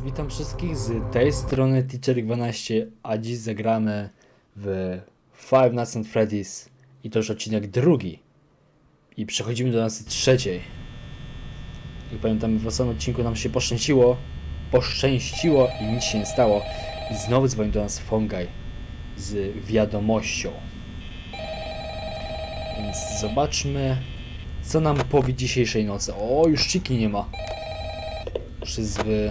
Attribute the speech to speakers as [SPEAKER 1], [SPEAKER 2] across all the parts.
[SPEAKER 1] Witam wszystkich z tej strony Teacher12, a dziś zagramy w Five Nights at Freddy's i to już odcinek drugi. I przechodzimy do nas trzeciej. Jak pamiętam, w ostatnim odcinku nam się poszczęściło, poszczęściło i nic się nie stało. I znowu dzwoni do nas Fongaj z wiadomością. Więc zobaczmy, co nam powie dzisiejszej nocy. O, już Chiki nie ma. Już jest w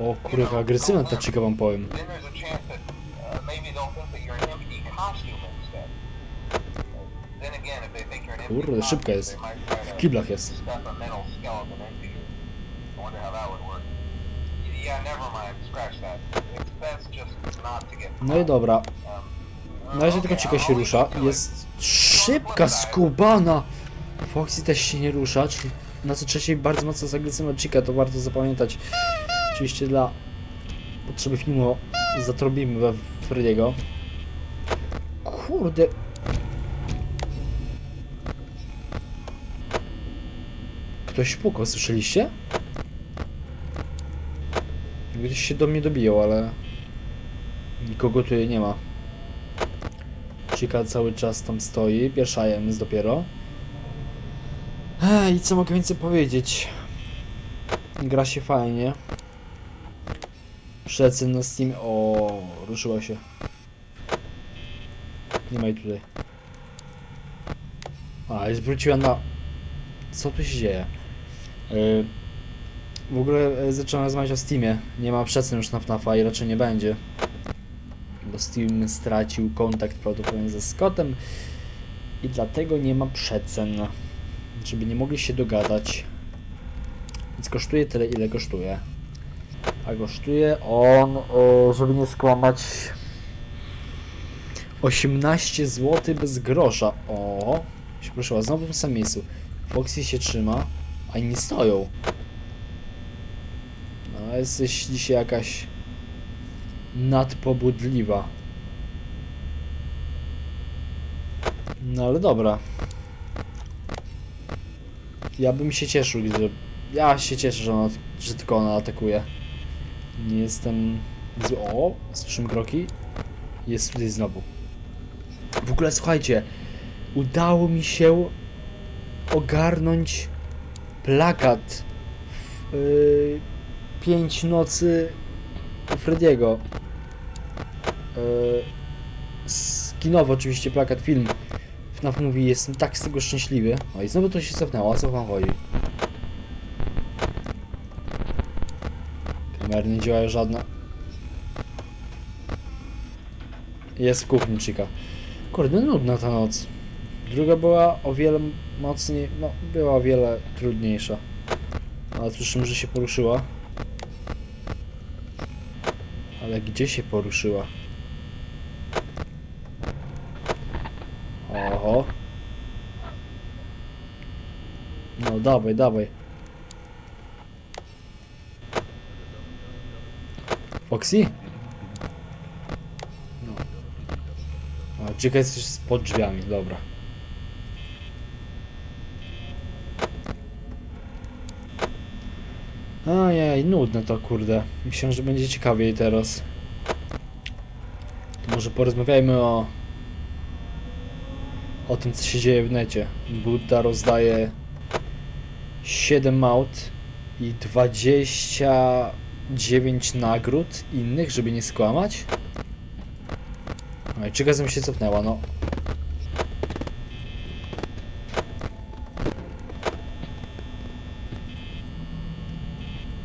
[SPEAKER 1] O kurwa, agresywna ta chica wam powiem. Kurde, szybka jest. W kiblach jest. No i dobra. Na razie tylko chica się rusza. Jest szybka, skubana. Foxy też się nie rusza, czyli na co trzeciej bardzo mocno zagryzona chica, to warto zapamiętać. Oczywiście dla potrzeby filmu zatrobimy we Freddy'ego. Kurde. Ktoś pukał, słyszeliście? Ktoś się do mnie dobijał, ale nikogo tutaj nie ma. Chica cały czas tam stoi, pierwsza jest dopiero. I co mogę więcej powiedzieć? Gra się fajnie. Przecen na Steam. O, ruszyła się. Nie ma jej tutaj. A, wróciła na. Co tu się dzieje? Yy, w ogóle yy, zacząłem rozmawiać o Steamie. Nie ma przecen już na FNAFa i raczej nie będzie bo Steam stracił kontakt prawdopodobnie ze Scottem i dlatego nie ma przecen, żeby nie mogli się dogadać. Więc kosztuje tyle, ile kosztuje. A kosztuje on, o, żeby nie skłamać, 18 zł bez grosza. O, się ruszyła znowu w tym samym miejscu. Foxy się trzyma, a inni stoją. No, jesteś dzisiaj jakaś nadpobudliwa. No ale dobra. Ja bym się cieszył, gdy... Ja się cieszę, że, ona, że tylko ona atakuje. Nie jestem... O, słyszymy kroki. Jest tutaj znowu. W ogóle słuchajcie, udało mi się ogarnąć plakat yy, pięć nocy Frediego. Yy, skinowy oczywiście plakat, film. FNAF mówi, jestem tak z tego szczęśliwy. O i znowu to się cofnęło, o co wam chodzi? Kamery nie działają żadne. Jest w kuchni Chica. Kurde, nudna ta noc. Druga była o wiele mocniej, no była o wiele trudniejsza. Ale słyszymy, że się poruszyła. Ale gdzie się poruszyła? Oho. No dawaj, dawaj. Foxy? No. O, Chica jest już pod drzwiami, dobra. Ajaj, nudne to kurde. Myślę, że będzie ciekawiej teraz. To może porozmawiajmy o... O tym, co się dzieje w necie. Buddha rozdaje 7 aut i 29 nagród innych, żeby nie skłamać. No i czego się cofnęła, no.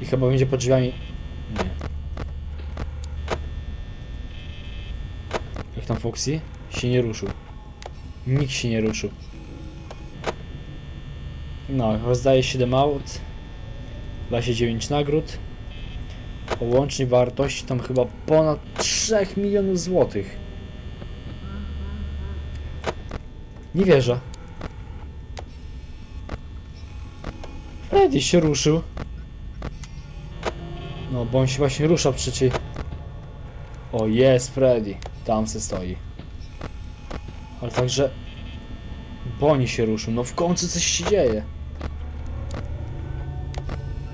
[SPEAKER 1] I chyba będzie pod drzwiami. Nie. Jak tam Foxy? Się nie ruszył. Nikt się nie ruszył. No, rozdaje 7 aut. 29 nagród. o łącznej wartości tam chyba ponad 3 milionów złotych. Nie wierzę. Freddy się ruszył. No, bo on się właśnie rusza przecież. O, jest Freddy. Tam se stoi. Ale także... Boni się ruszył. No w końcu coś się dzieje.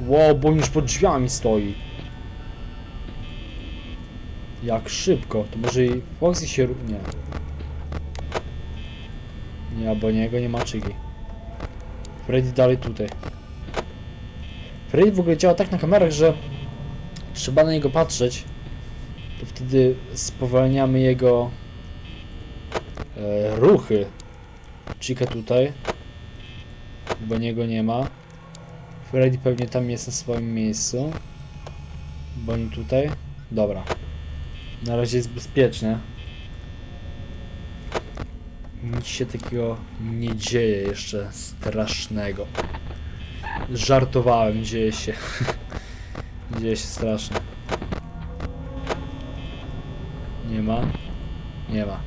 [SPEAKER 1] Wow, bo już pod drzwiami stoi. Jak szybko. To może i Foxy się... Nie. Nie, bo niego nie ma czygi. Freddy dalej tutaj. Freddy w ogóle działa tak na kamerach, że trzeba na niego patrzeć. To wtedy spowalniamy jego e, ruchy. Chica tutaj. Bo niego nie ma. Freddy pewnie tam jest na swoim miejscu. Bo nie tutaj. Dobra. Na razie jest bezpiecznie. Nic się takiego nie dzieje jeszcze strasznego. Żartowałem, dzieje się. dzieje się strasznie. Nie ma? Nie ma.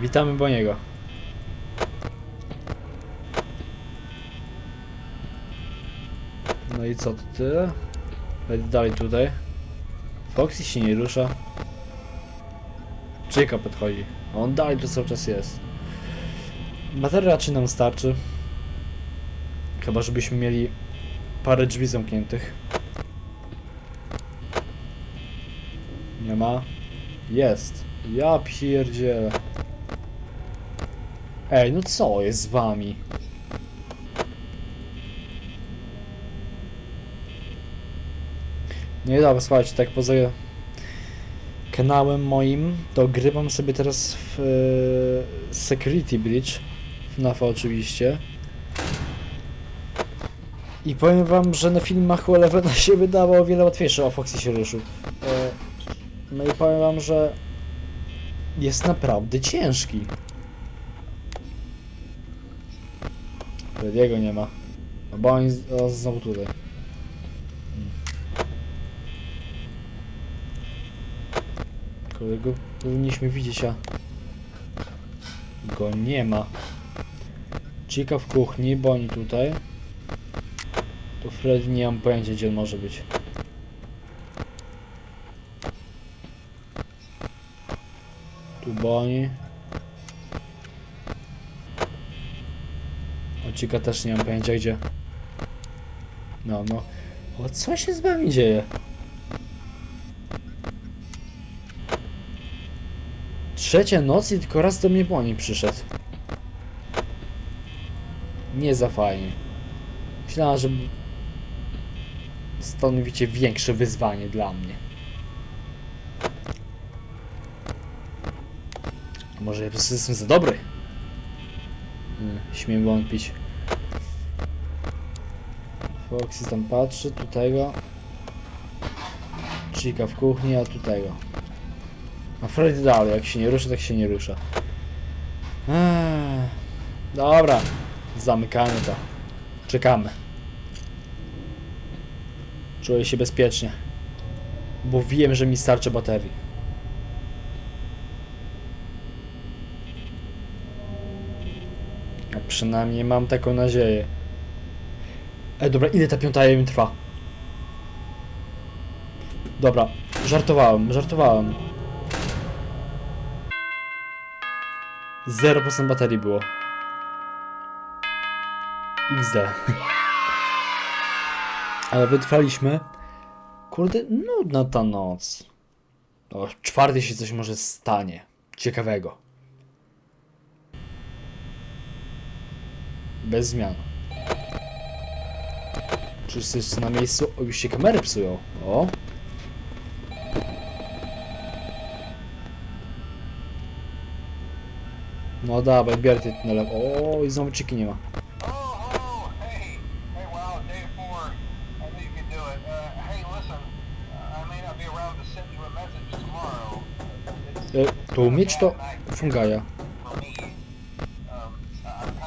[SPEAKER 1] Witamy Boniego. No i co tyle? Będzie dalej tutaj. Foxy się nie rusza. Czyka podchodzi. A on dalej tu cały czas jest. Bateria raczej nam starczy. Chyba żebyśmy mieli parę drzwi zamkniętych. Nie ma? Jest. Ja pierdzielę. Ej, no co jest z wami? Nie dobra, słuchajcie, tak poza kanałem moim, to grywam sobie teraz w e, Security Bridge, FNAF oczywiście. I powiem wam, że na filmach u Elevena się wydawało o wiele łatwiejsze, o Foxy się ruszył. E, no i powiem wam, że jest naprawdę ciężki. Jego nie ma. No bo on jest o, znowu tutaj. Kolego powinniśmy widzieć, a go nie ma. Chica w kuchni, bo oni tutaj. To Freddy nie mam pojęcia gdzie on może być. Tu Bonnie. O Chica też nie mam pojęcia gdzie. No, no. O co się z wami dzieje? Trzecia noc i tylko raz do mnie Bonnie przyszedł. Nie za fajnie. Myślałem, że stanowicie większe wyzwanie dla mnie. Może ja po prostu jestem za dobry? Hmm, śmiem wątpić. Foxy tam patrzy, tutaj go. Chica w kuchni, a tutaj go. A Freddy dalej, jak się nie rusza, tak się nie rusza. Eee, dobra, zamykamy to. Czekamy. Czuję się bezpiecznie. Bo wiem, że mi starczy baterii. A przynajmniej mam taką nadzieję. E, dobra, ile ta piąta im trwa? Dobra, żartowałem, żartowałem. 0% baterii było. XD. Ale wytrwaliśmy. Kurde, nudna ta noc. O czwartej się coś może stanie. Ciekawego. Bez zmian. Czy jeszcze na miejscu? O, już się kamery psują. O.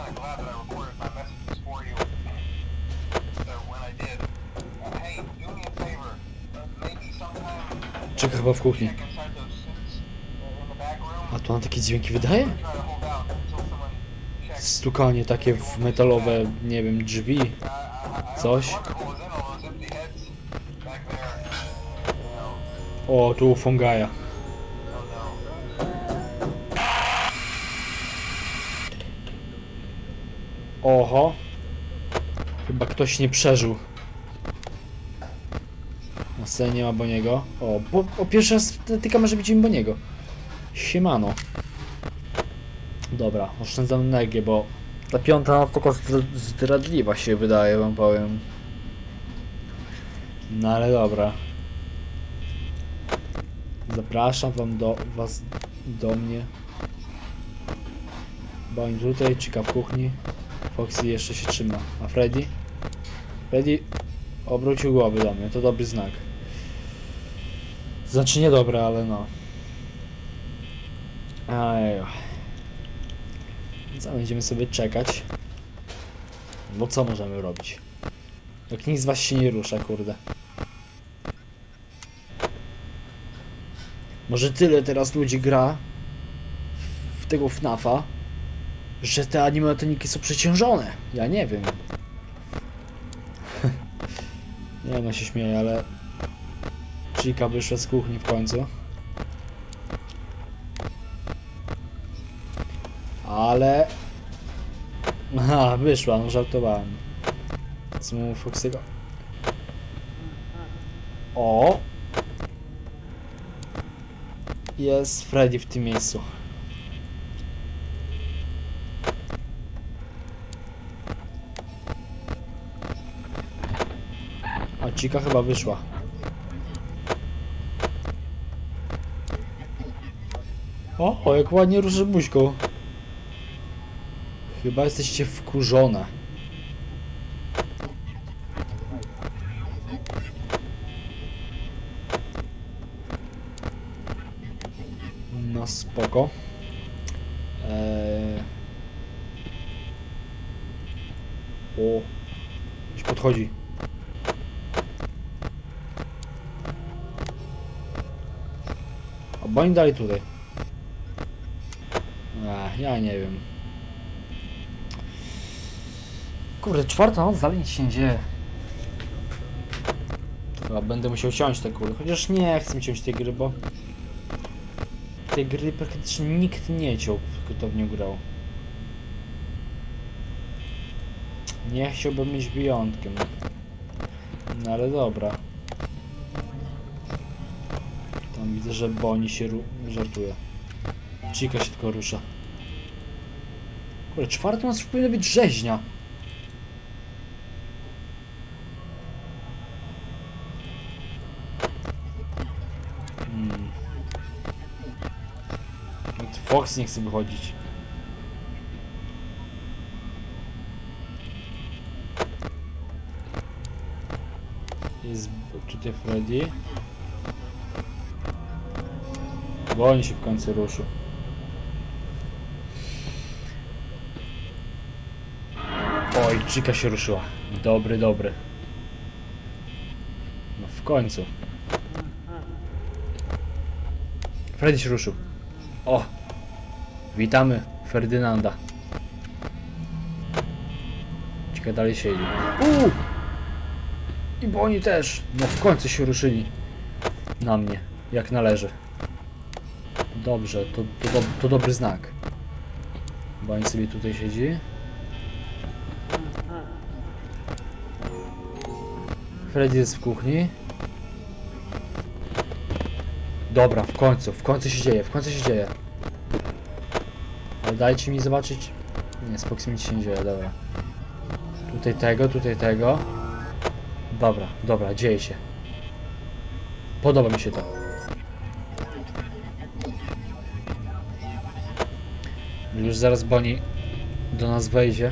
[SPEAKER 2] of glad that I recorded my messages for you. So when I did, uh, hey,
[SPEAKER 1] Czeka chyba w kuchni. A tu on takie dźwięki wydaje? Stukanie takie w metalowe, nie wiem, drzwi. Coś. O, tu fungaja. Oho. Chyba ktoś nie przeżył. Na scenie nie ma Boniego. O, bo, o pierwszy raz może być im Boniego. Siemano. Dobra, oszczędzam energię, bo ta piąta no, tylko zdra- zdradliwa się wydaje, wam powiem. No ale dobra. Zapraszam wam do was do mnie. Boń tutaj, Chica w kuchni. Foxy jeszcze się trzyma. A Freddy? Freddy obrócił głowę do mnie, to dobry znak. Znaczy niedobre, ale no. Ajo. Co, będziemy sobie czekać. Bo co możemy robić? Jak nikt z was się nie rusza, kurde. Może tyle teraz ludzi gra w tego FNAFa, że te animatroniki są przeciążone. Ja nie wiem. nie no się śmieję, ale Chica wyszła z kuchni w końcu. Ale... Aha, wyszła, no żartowałem. Co mu Foxy'ego? O! Jest Freddy w tym miejscu. A Chica chyba wyszła. O, o jak ładnie ruszy buźką. Chyba jesteście wkurzone. No spoko. Eee... O, już podchodzi. A boń dalej tutaj. Ech, ja nie wiem. Kurde, czwarta noc, dalej nic się nie dzieje. Chyba będę musiał ciąć te kurde. Chociaż nie chcę ciąć tej gry, bo... Tej gry praktycznie nikt nie ciął, kto w nią grał. Nie chciałbym mieć wyjątkiem. No ale dobra. Tam widzę, że Boni się żartuje. Chica się tylko rusza. Kurde, czwartą noc już powinno być rzeźnia. Fox nie chce wychodzić. Jest tutaj Freddy. Bo on się w końcu ruszył. Oj, Chica się ruszyła. Dobry, dobry. No w końcu. Freddy się ruszył. O! Witamy Ferdynanda. Ciekawe dalej siedzi. Uuu! I bo oni też. No w końcu się ruszyli. Na mnie. Jak należy. Dobrze, to, to, do, to dobry znak. Oni sobie tutaj siedzi. Freddy jest w kuchni. Dobra, w końcu, w końcu się dzieje, w końcu się dzieje. Dajcie mi zobaczyć. Nie, z nic się nie dzieje, dobra. Tutaj tego, tutaj tego. Dobra, dobra, dzieje się. Podoba mi się to. Już zaraz Boni do nas wejdzie.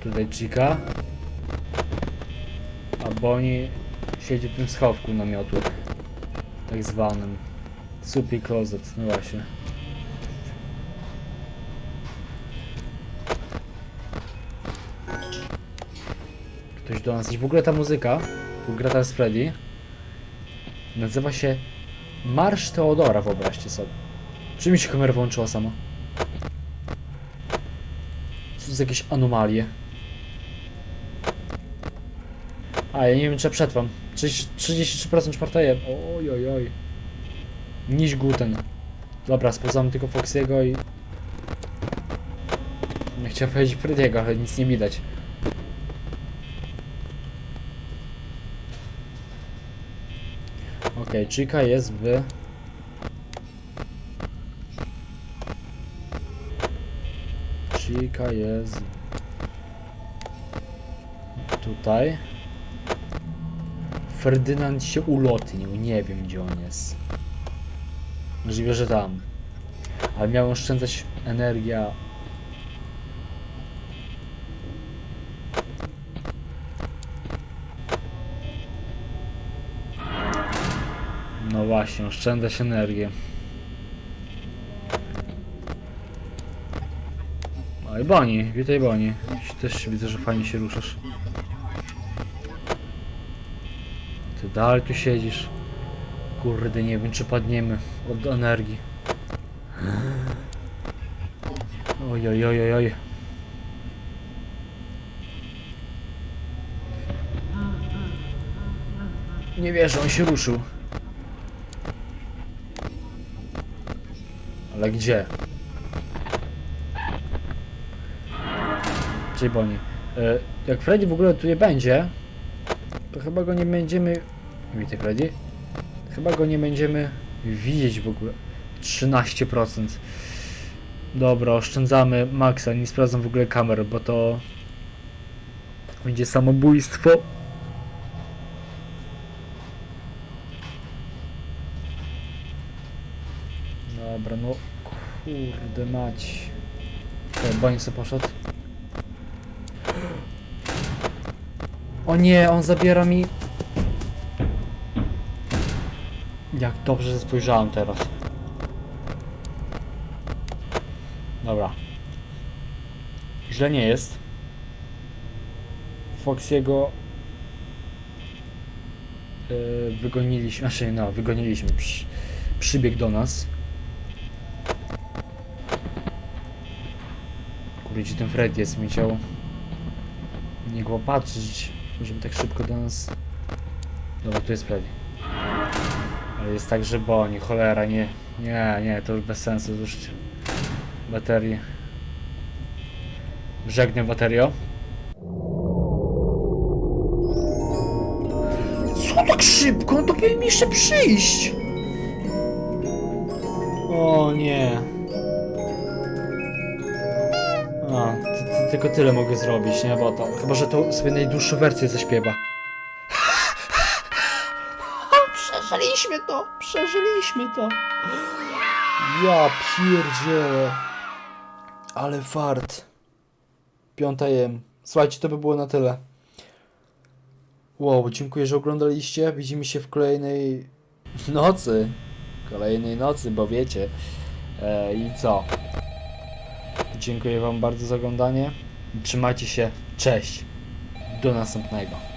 [SPEAKER 1] Tutaj Chica. A Boni siedzi w tym schowku namiotu. Tak zwanym. Supy closet, no właśnie. ktoś do nas. W ogóle ta muzyka, tu gra teraz Freddy, nazywa się Marsz Teodora, wyobraźcie sobie. Czy mi się kamera włączyła sama? Co za jakieś anomalie? A, ja nie wiem, czy przetrwam. 30 33% czwarteje. Oj, oj, oj. Niż gluten. Dobra, sprawdzamy tylko Foxiego i... Nie chciałem powiedzieć Freddy'ego, ale nic nie widać. Okej, Chica jest w... Chica jest... Tutaj. Ferdynand się ulotnił, nie wiem gdzie on jest. Możliwe, że tam. Ale miał oszczędzać energia. No właśnie, oszczędzać energię. No i Boni, witaj Boni. Też widzę, że fajnie się ruszasz. Dalej tu siedzisz. Kurde, nie wiem czy padniemy od energii. Oj, oj, oj, oj, oj. Nie wierzę, on się ruszył. Ale gdzie? Czyli Bonnie. E, jak Freddy w ogóle tu nie będzie, to chyba go nie będziemy... Witaj Freddy? Chyba go nie będziemy widzieć w ogóle. 13%. Dobra, oszczędzamy maksa, nie sprawdzam w ogóle kamer, bo to będzie samobójstwo. Dobra, no kurde mać. Boń sobie poszedł. O nie, on zabiera mi Jak dobrze spojrzałem teraz. Dobra. Źle nie jest. Foxiego yy, wygoniliśmy, znaczy no, wygoniliśmy, przy, przybiegł do nas. Kurde, ten Fred jest, mi chciał nie go patrzeć, żeby tak szybko do nas... Dobra, tu jest Freddy. Jest tak, że boni, cholera, nie, nie, nie, to już bez sensu zużyć baterii. Żegnam baterio. Co tak szybko? On to powinien jeszcze przyjść! O nie. A, ty, ty, tylko tyle mogę zrobić, nie? Bo to, chyba, że to sobie najdłuższą wersję zaśpiewa. Przeżyliśmy to! Przeżyliśmy to! Ja pierdzielę. Ale fart. Piąta jem. Słuchajcie, to by było na tyle. Wow, dziękuję, że oglądaliście. Widzimy się w kolejnej nocy. Kolejnej nocy, bo wiecie. E, I co? Dziękuję Wam bardzo za oglądanie. Trzymajcie się. Cześć. Do następnego.